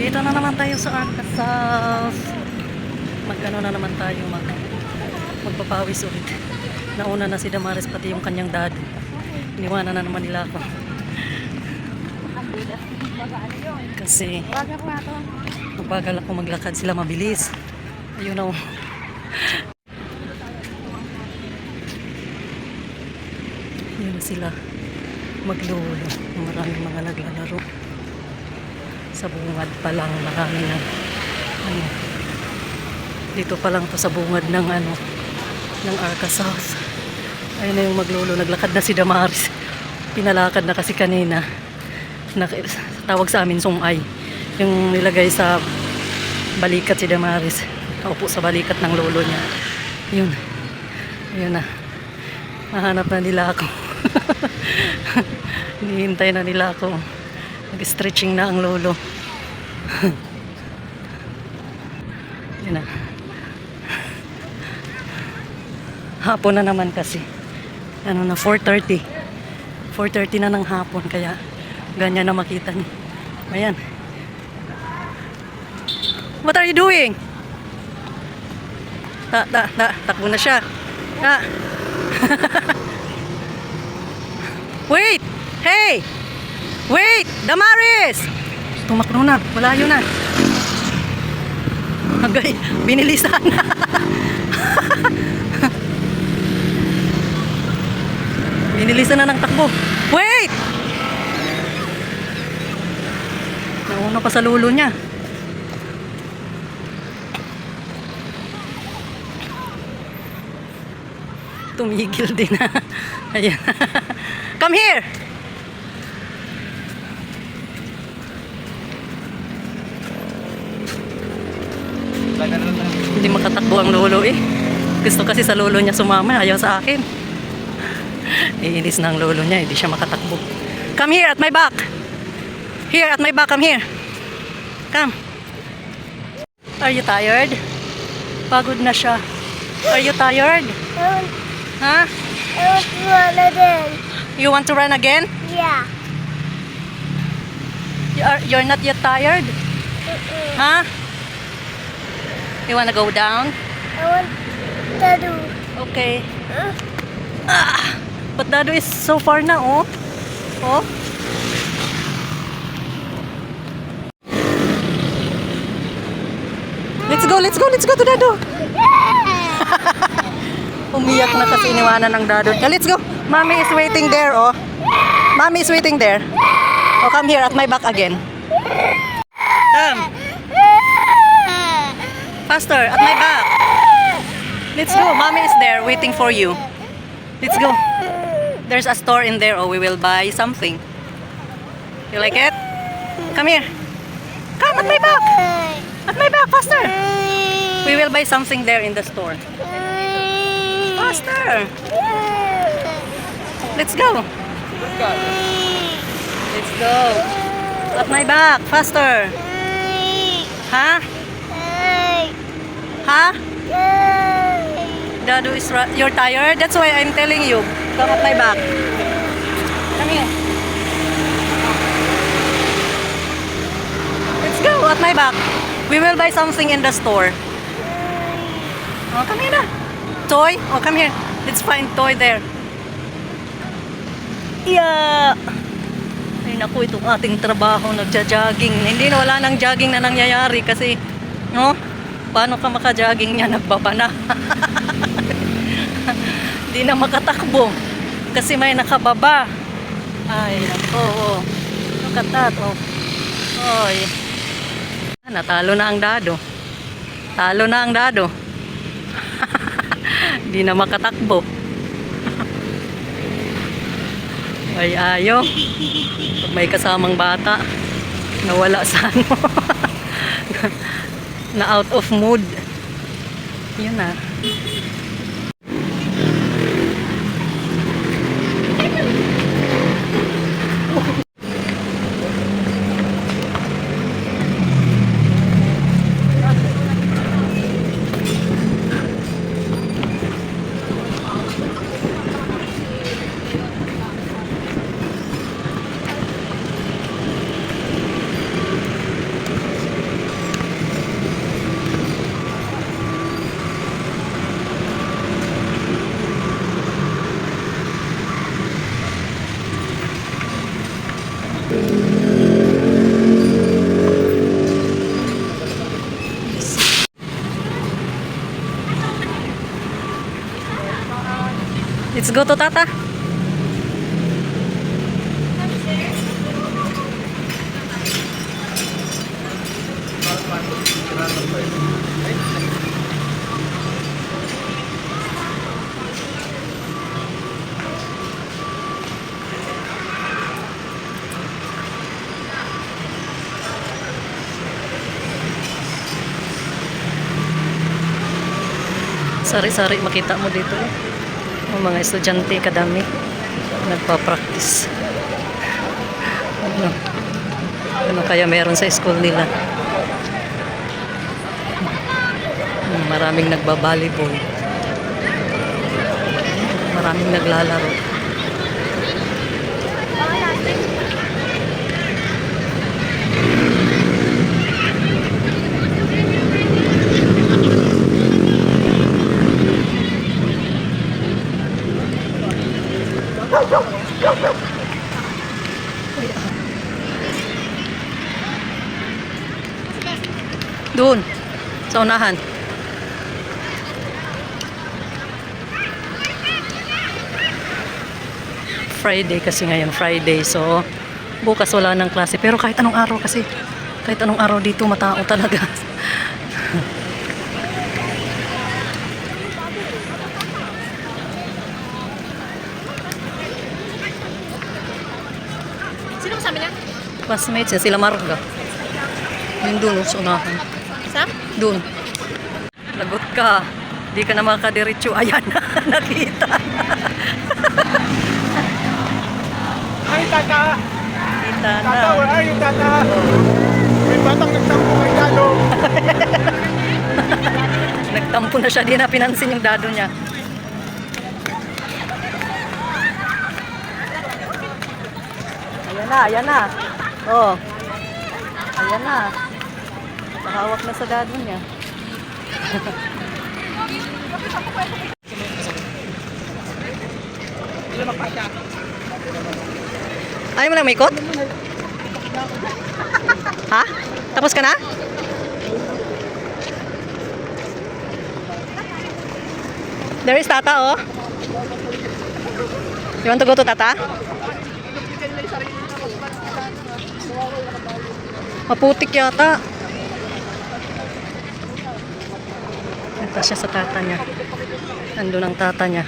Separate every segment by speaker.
Speaker 1: Dito na naman tayo sa Arkansas. Mag-ano na naman tayo, mag magpapawis ulit. Nauna na si Damaris pati yung kanyang dad. Iniwanan na naman nila ako. Kasi mabagal ako maglakad sila mabilis. Na. oh. Yun sila maglolo. Maraming mga naglalaro. Sa bungad pa lang marami na ano, dito pa lang to sa bungad ng ano ng Arkansas. Ayun na yung maglolo. Naglakad na si Damaris. Pinalakad na kasi kanina. Na, tawag sa amin sungay. Yung nilagay sa balikat si Damaris. Kaupo sa balikat ng lolo niya. Yun. Ayun na. Nahanap na nila ako. Hinihintay na nila ako. Nag-stretching na ang lolo. Yun na. Hapon na naman kasi. Ano na, 4.30. 4.30 na ng hapon, kaya ganyan na makita niyo. Ayan. What are you doing? Ta, ta, ta, takbo na siya. Ta. Wait! Hey! Wait! Damaris! Tumakbo na. Malayo na. Agay, binilisan na. binilisan na ng takbo. Wait! Nauna pa sa lulo niya. Tumigil din. Ayan. Come here! Hindi makatakbo ang lolo eh. Gusto kasi sa lolo niya sumama, ayaw sa akin. Iinis na ang lolo niya, hindi siya makatakbo. Come here at my back. Here at my back, come here. Come. Are you tired? Pagod na siya. Are you tired? Ha?
Speaker 2: I want to run again.
Speaker 1: You want to run again?
Speaker 2: Yeah.
Speaker 1: You are, you're not yet tired? Huh? You wanna go down?
Speaker 2: I want do.
Speaker 1: Okay.
Speaker 2: Uh,
Speaker 1: Ah, but Dado is so far na, oh. Oh. Let's go, let's go, let's go to Dado. Umiyak na kasi iniwanan ng Dado. Yeah, let's go. Mommy is waiting there, oh. Mommy is waiting there. Oh, come here at my back again. Come. Faster, at my back. Let's go. Mommy is there waiting for you. Let's go. There's a store in there. Oh, we will buy something. You like it? Come here. Come at my back. At my back, faster. We will buy something there in the store. Faster. Let's go. Let's go. At my back, faster. Huh? Huh? Dadu is you're tired. That's why I'm telling you. Come at my back. Come here. Let's go at my back. We will buy something in the store. Oh, come here na. Toy? Oh, come here. Let's find toy there. Yeah. Ay naku, itong ating trabaho, nagja-jogging. Hindi na wala nang jogging na nangyayari kasi, no? Paano ka maka-jogging niya? Nagbaba na. Hindi na makatakbo. Kasi may nakababa. Ay, nako. Oh, Look at that. Oh. Oy. Natalo na ang dado. Talo na ang dado. Hindi na makatakbo. Ay, ayo. May kasamang bata, nawala sa ano. na out of mood. Yun na. Let's go to Tata. Sari-sari makita mo dito. Ang mga estudyante kadami nagpa-practice. Ano? Ano kaya meron sa school nila? Maraming nagba-volleyball. Maraming naglalaro. Doon, sa unahan. Friday kasi ngayon, Friday. So, bukas wala ng klase. Pero kahit anong araw kasi, kahit anong araw dito, matao talaga.
Speaker 3: Sino kasama niya?
Speaker 1: Classmates niya, sila Marga. Yun doon, oh, sa unahan.
Speaker 3: Sam?
Speaker 1: Doon. Lagot ka. Di ka na makadiretso. Ayan, nakita.
Speaker 4: Ay, tata!
Speaker 1: Kita na.
Speaker 4: Tata, wala ay, yung tata! May batang nagtampo kay Dado.
Speaker 1: Nagtampo na siya. Di na pinansin yung dado niya. Ayan na, ayan na. Oh. Ayan na. Nakahawak na sa dado niya. Ayaw mo lang may ikot? Ha? Tapos ka na? There is Tata, oh. You want to go to Tata? Maputik yata. Ito siya sa tata niya. Nandun ang tata niya.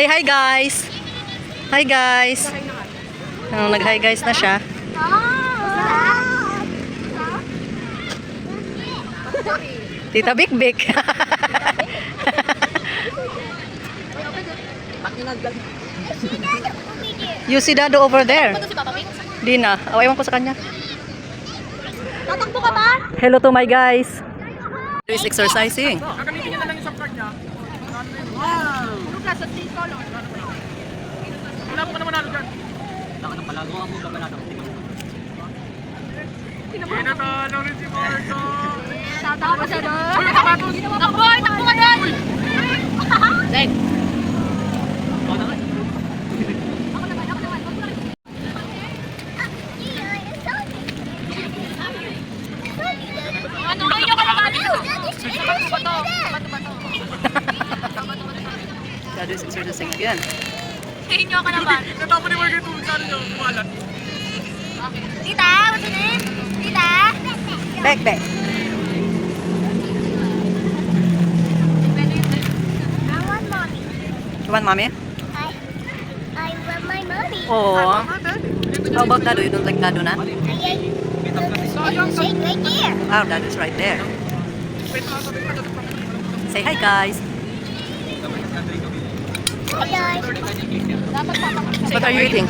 Speaker 1: Say hi guys. Hi guys. Oh, nag-hi guys na siya. Tita Big Big. you see Dado over there. Di na. Oh, ewan ko sa kanya.
Speaker 3: Tatakbo ka ba?
Speaker 1: Hello to my guys. Who is exercising?
Speaker 4: Gagamitin niya na lang yung support niya.
Speaker 3: Ano
Speaker 4: Wala mo ka naman ano dyan. Pinatalo rin si Marco.
Speaker 3: Tatakbo siya doon. Takbo! Takbo ka doon! Leg. Ano kayo ka naman? Sabato ba to? Sabato ba to?
Speaker 1: Dado is exercising again.
Speaker 3: Hinyo ka naman.
Speaker 4: Natapos ni Marco yung sa ano kumalat.
Speaker 3: Tita, what's your name? Tita?
Speaker 1: Back, back.
Speaker 2: I want mommy.
Speaker 1: You want mommy?
Speaker 2: I, I want my mommy.
Speaker 1: Oh. How about Dado? You don't like Dado na?
Speaker 2: I the shake right there.
Speaker 1: Oh, Dado's right there. Say hi guys. What are you eating?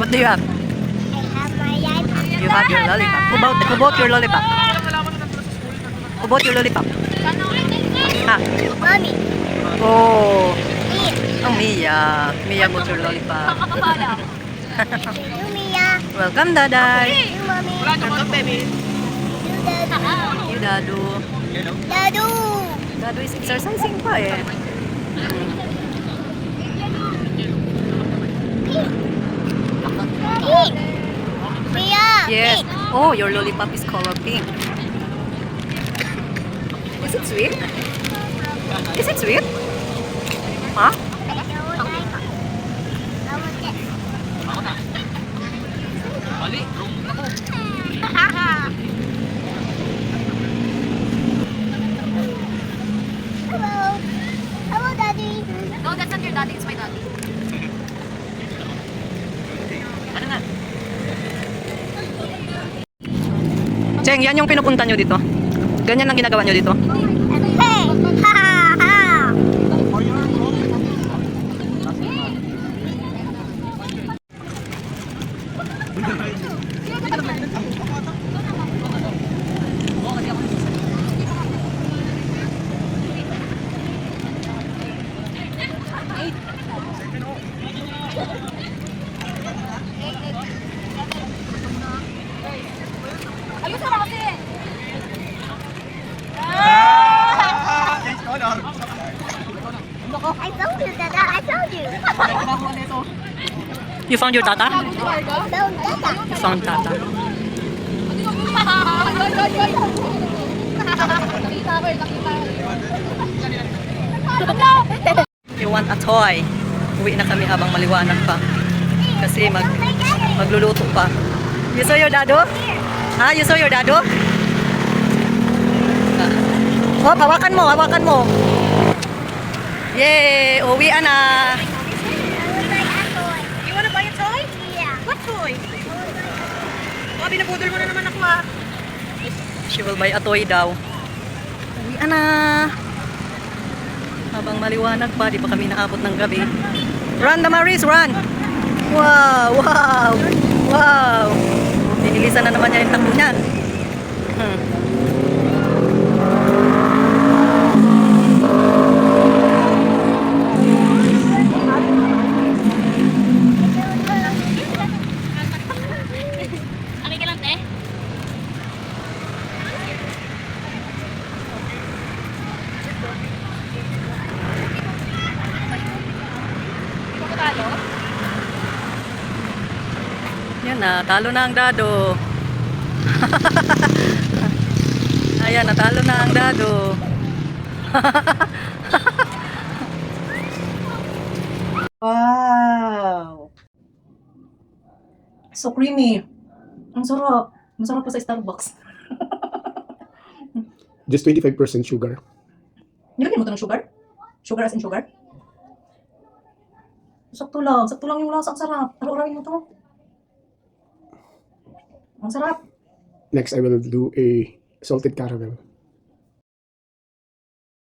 Speaker 1: What do you have?
Speaker 2: I have my iPad.
Speaker 1: You have your lollipop. Who bought, who bought your lollipop? Who bought your lollipop? Ha?
Speaker 2: Mommy.
Speaker 1: Oh, ang Mia. Mia bought your lollipop. Welcome, Daday.
Speaker 2: You, Dadu.
Speaker 1: You, Dadu.
Speaker 2: Dadu.
Speaker 1: Dadu is exercising pa eh. Yes.
Speaker 2: Pink.
Speaker 1: Oh, your lollipop is color pink. Is it sweet? Is it sweet? Huh?
Speaker 2: Hello. Hello, Daddy.
Speaker 3: No, that's not your daddy. It's my daddy.
Speaker 1: Cheng, yan yung pinupunta nyo dito. Ganyan ang ginagawa nyo dito.
Speaker 2: Hey. Ha ha ha.
Speaker 3: Ayun sa kasi.
Speaker 2: I told you, Dada. I told you.
Speaker 1: You found your tata? You found tata. You want a toy? Uwi na kami habang maliwanag pa. Kasi mag magluluto pa. You saw your dado? Ha? You saw your dado? Oh, hawakan mo, hawakan mo. Yay! Uwi na.
Speaker 3: You wanna buy a toy?
Speaker 2: Yeah.
Speaker 3: What toy? Oh, binabudol mo na naman ako ah.
Speaker 1: She will buy a toy daw. Uwi na. Habang maliwanag pa, di pa kami naabot ng gabi. Run, Damaris, run! Wow, wow, wow! Dinilisan na naman niya yung takbo niyan. Hmm. Yan na, talo na ang dado. Ayan, natalo na ang dado. wow! So creamy. Ang sarap. Masarap pa sa Starbucks.
Speaker 4: Just 25% sugar.
Speaker 1: Nilagyan mo ito ng sugar? Sugar as in sugar? Sakto lang. Sakto lang yung lasa. Ang sarap. Araw-arawin mo to. Ang sarap.
Speaker 4: Next, I will do a salted caramel.